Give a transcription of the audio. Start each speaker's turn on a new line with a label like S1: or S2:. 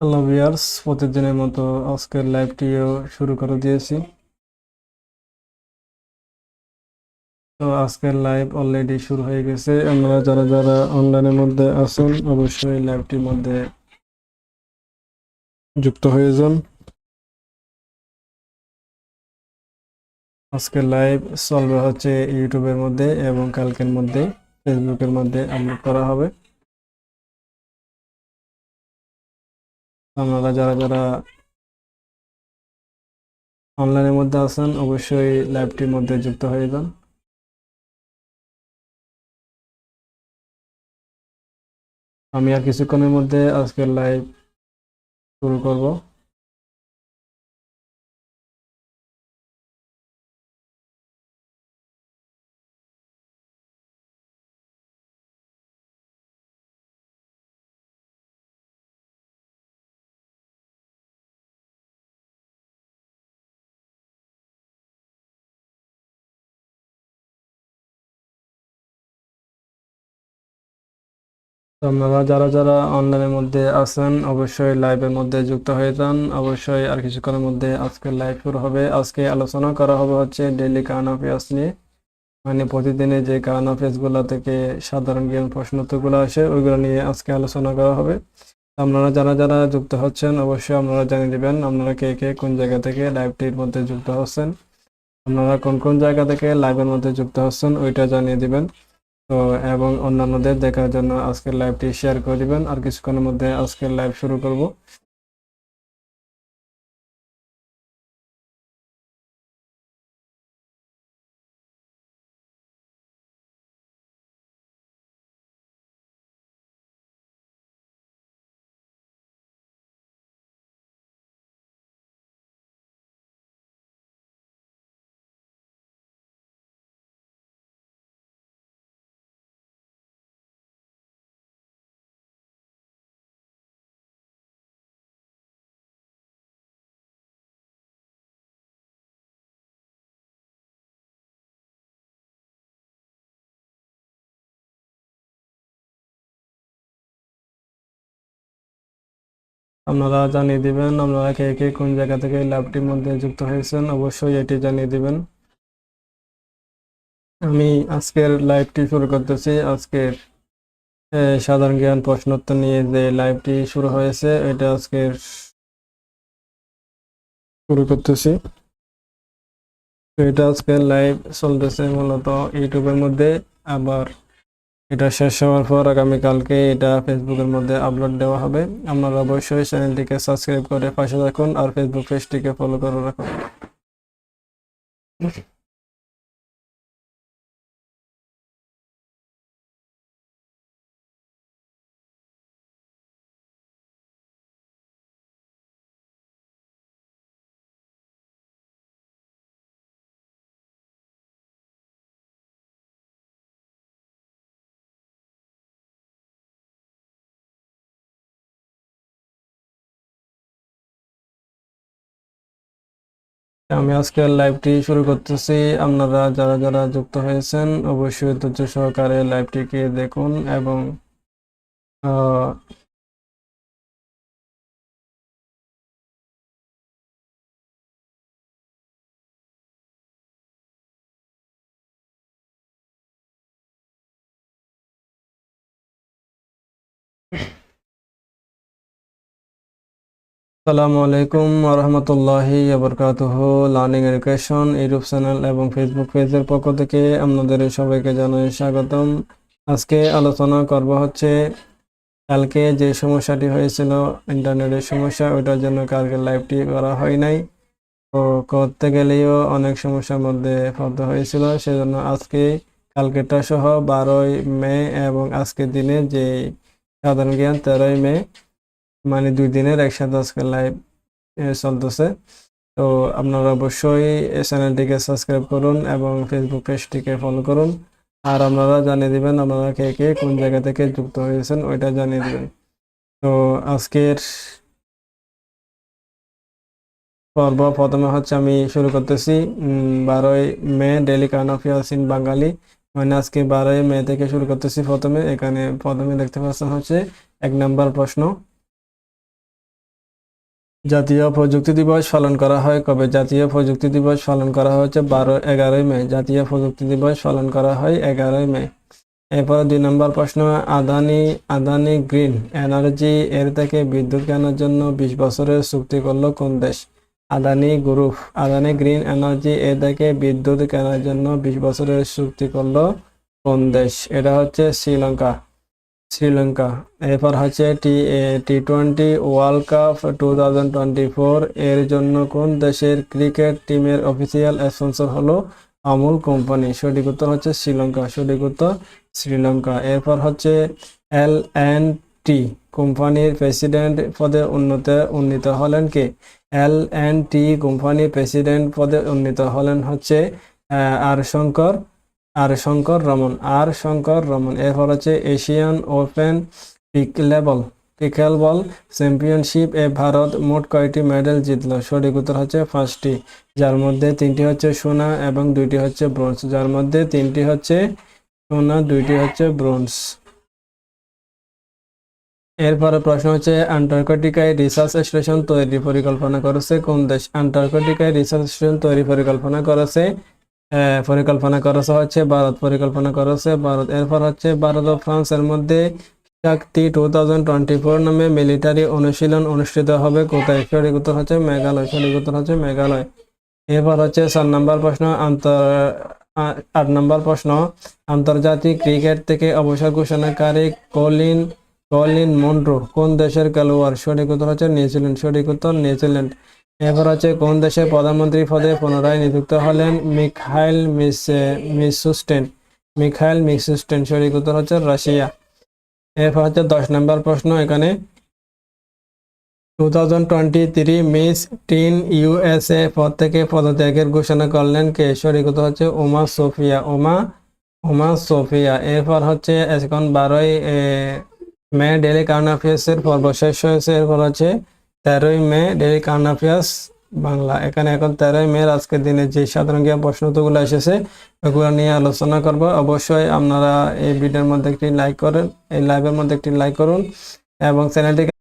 S1: Hello viewers প্রতিদিনের মতো আজকের লাইভটিও শুরু করে দিয়েছি। তো আজকের লাইভ অলরেডি শুরু হয়ে গেছে। আপনারা যারা যারা অনলাইনের মধ্যে আছেন, অবশ্যই লাইভটির মধ্যে যুক্ত হয়ে যান। আজকের লাইভ চলবে হচ্ছে ইউটিউবের মধ্যে এবং কালকের মধ্যে ফেসবুকের মধ্যে আপলোড করা হবে। আপনারা যারা যারা অনলাইনের মধ্যে আছেন, অবশ্যই লাইভটির মধ্যে যুক্ত হয়ে যান। আমি আর কিছুক্ষণের মধ্যে আজকের লাইভ শুরু করব। আপনারা যারা যারা অনলাইনের মধ্যে আছেন, অবশ্যই লাইভের মধ্যে যুক্ত হয়ে যান। অবশ্যই আর কিছুক্ষণের মধ্যে আজকের লাইভ শুরু হবে। আজকে আলোচনা করা হবে হচ্ছে ডেইলি কারেন্ট অ্যাফেয়ার্স নিয়ে। মানে প্রতিদিনে যে কারেন্ট অ্যাফেয়ার্সগুলো থেকে সাধারণ জ্ঞান প্রশ্ন উত্তরগুলো আসে, ওইগুলো নিয়ে আজকে আলোচনা করা হবে। আপনারা যারা যারা যুক্ত হচ্ছেন, অবশ্যই আপনারা জানিয়ে দিবেন আপনারা কে কে কোন জায়গা থেকে লাইভটির মধ্যে যুক্ত হচ্ছেন। আপনারা কোন কোন জায়গা থেকে লাইভের মধ্যে যুক্ত হচ্ছেন, ওইটা জানিয়ে দিবেন। তো এবং অন্যান্যদের দেখার জন্য আজকের লাইভটি শেয়ার করে দিবেন। আর কিছুক্ষণের মধ্যে আজকের লাইভ শুরু করব। আপনারা জানিয়ে দিবেন আপনারা কে কে কোন জায়গা থেকে লাইভটির মধ্যে যুক্ত হয়েছেন, অবশ্যই এটি জানিয়ে দিবেন। আমি আজকের লাইভটি শুরু করতেছি। আজকের সাধারণ জ্ঞান প্রশ্নোত্তর নিয়ে যে লাইভটি শুরু হয়েছে, এটা আজকের শুরু করতেছি। এটা আজকের লাইভ চলতেছে মূলত ইউটিউবের মধ্যে, আবার এটা শেষ হওয়ার পর আগামীকালকে এটা ফেসবুকের মধ্যে আপলোড দেওয়া হবে। আপনারা অবশ্যই চ্যানেলটিকে সাবস্ক্রাইব করে পাশে রাখুন আর ফেসবুক পেজটিকে ফলো করে রাখুন। আমি আজকে লাইভটি শুরু করতেছি। আপনারা যারা যারা যুক্ত হয়েছেন, অবশ্যই ধৈর্য সহকারে লাইভটিকে দেখুন এবং আসসালামু আলাইকুম রহমতুল্লাহি আবরকাতুহ লার্নিং এডুকেশন ইউটিউব চ্যানেল এবং ফেসবুক পেজের পক্ষ থেকে আপনাদের সবাইকে জানাই স্বাগতম। আজকে আলোচনা করব হচ্ছে, কালকে যে সমস্যাটি হয়েছিল, ইন্টারনেটের সমস্যা, ওইটার জন্য কালকে লাইভটি করা হয় নাই। তো করতে গেলেও অনেক সমস্যার মধ্যে পড়তে হয়েছিল, সেজন্য আজকে কালকেটা সহ বারোই মে এবং আজকের দিনে যে সাধারণ জ্ঞান তেরোই মে মানে দুই দিনের একসাথে আজকে লাইভ চলতেছে। তো আপনারা অবশ্যই চ্যানেলটিকে সাবস্ক্রাইব করুন এবং ফেসবুক পেজটিকে ফলো করুন। আর আপনারা জানিয়ে দিবেন আপনারা কে কে কোন জায়গা থেকে যুক্ত হয়েছেন, ওইটা জানিয়ে দিবেন। তো আজকের পর্ব প্রথমে হচ্ছে আমি শুরু করতেছি বারোই May daily current affairs in Bengali মানে আজকে বারোই মে থেকে শুরু করতেছি প্রথমে। এখানে প্রথমে দেখতে পাচ্ছেন হচ্ছে এক নম্বর প্রশ্ন। জাতীয় প্রযুক্তি দিবস পালন করা হয়। কবে জাতীয় প্রযুক্তি দিবস পালন করা হচ্ছে বারো, এগারোই মে। জাতীয় প্রযুক্তি দিবস পালন করা হয় এগারোই মে। এরপর দুই নম্বর প্রশ্ন, আদানি আদানি গ্রিন এনার্জি এর থেকে বিদ্যুৎ কেনার জন্য বিশ বছরের চুক্তি করল কোন দেশ? Adani group. Adani green energy এ থেকে বিদ্যুৎ কেনার জন্য বিশ বছরের চুক্তি করল কোন দেশ? এটা হচ্ছে শ্রীলঙ্কা। শ্রীলঙ্কা এরপর হচ্ছে T T twenty world cup two thousand twenty four এর জন্য কোন দেশের ক্রিকেট টিমের অফিসিয়াল স্পন্সর হলো আমুল কোম্পানি সঠিক উত্তর হচ্ছে শ্রীলঙ্কা সঠিক উত্তর শ্রীলঙ্কা এরপর হচ্ছে এল এন টি কোম্পানির প্রেসিডেন্ট পদে উন্নত, উন্নীত হলেন কে? এল এন টি কোম্পানির প্রেসিডেন্ট পদে উন্নীত হলেন হচ্ছে আর শঙ্কর আর শঙ্কর রমন, আর শঙ্কর রমন। এরপর হচ্ছে Asian open pick level pickleball championship এ ভারত মোট কয়টি মেডেল জিতল? সঠিক উত্তর হচ্ছে পাঁচটি, যার মধ্যে তিনটি হচ্ছে সোনা এবং দুইটি হচ্ছে ব্রোঞ্জ। যার মধ্যে তিনটি হচ্ছে সোনা, দুইটি হচ্ছে ব্রোঞ্জ। এরপরে প্রশ্ন হচ্ছে, আন্টার্কটিকায় রিসার্চ স্টেশন তৈরি পরিকল্পনা করেছে কোন দেশ? আন্টার্কটিকায় রিসার্চ স্টেশন তৈরি পরিকল্পনা করেছে পরিকল্পনা করেছে হচ্ছে ভারত, পরিকল্পনা করেছে ভারত। এরপর হচ্ছে ভারত ও ফ্রান্সের মধ্যে Shakti two thousand twenty four নামে মিলিটারি অনুশীলন অনুষ্ঠিত হবে। কোথায়? সঠিক উত্তর হচ্ছে মেঘালয় সঠিক উত্তর হচ্ছে মেঘালয়। এরপর হচ্ছে চার নম্বর প্রশ্ন, আন্তর আট নম্বর প্রশ্ন, আন্তর্জাতিক ক্রিকেট থেকে অবসর ঘোষণাকারী কলিন কলিন মন্ড্রো কোন দেশের খেলোয়াড়? সঠিক উত্তর হচ্ছে নিউজিল্যান্ড সঠিক উত্তর নিউজিল্যান্ড। এরপর হচ্ছে কোন দেশের প্রধানমন্ত্রী পদে পুনরায় নিযুক্ত হলেন? মিখাইল মিস, মিসুস্টেন, মিখাইল মিসুস্টেন। সঠিক উত্তর হচ্ছে রাশিয়া। এরপর হচ্ছে দশ নম্বর প্রশ্ন এখানে। Two thousand twenty three Miss Teen USA পদ থেকে পদত্যাগের ঘোষণা করলেন কে? সঠিক উত্তর হচ্ছে ওমা সোফিয়া, ওমা ওমা সোফিয়া। এরপর হচ্ছে এখন বারোই মে, ডেলি কারেন্ট অ্যাফেয়ার্সের পর্ব শেষ হয়েছে। এরপর হচ্ছে তেরোই May daily current affairs Bangla. এখানে এখন তেরোই মে, আজকের দিনে যে সাধারণ জ্ঞান প্রশ্নগুলো এসেছে, ওগুলো নিয়ে আলোচনা করব। অবশ্যই আপনারা এই ভিডিওর মধ্যে একটি লাইক করেন, এই লাইভের মধ্যে একটি লাইক করুন এবং চ্যানেলটিকে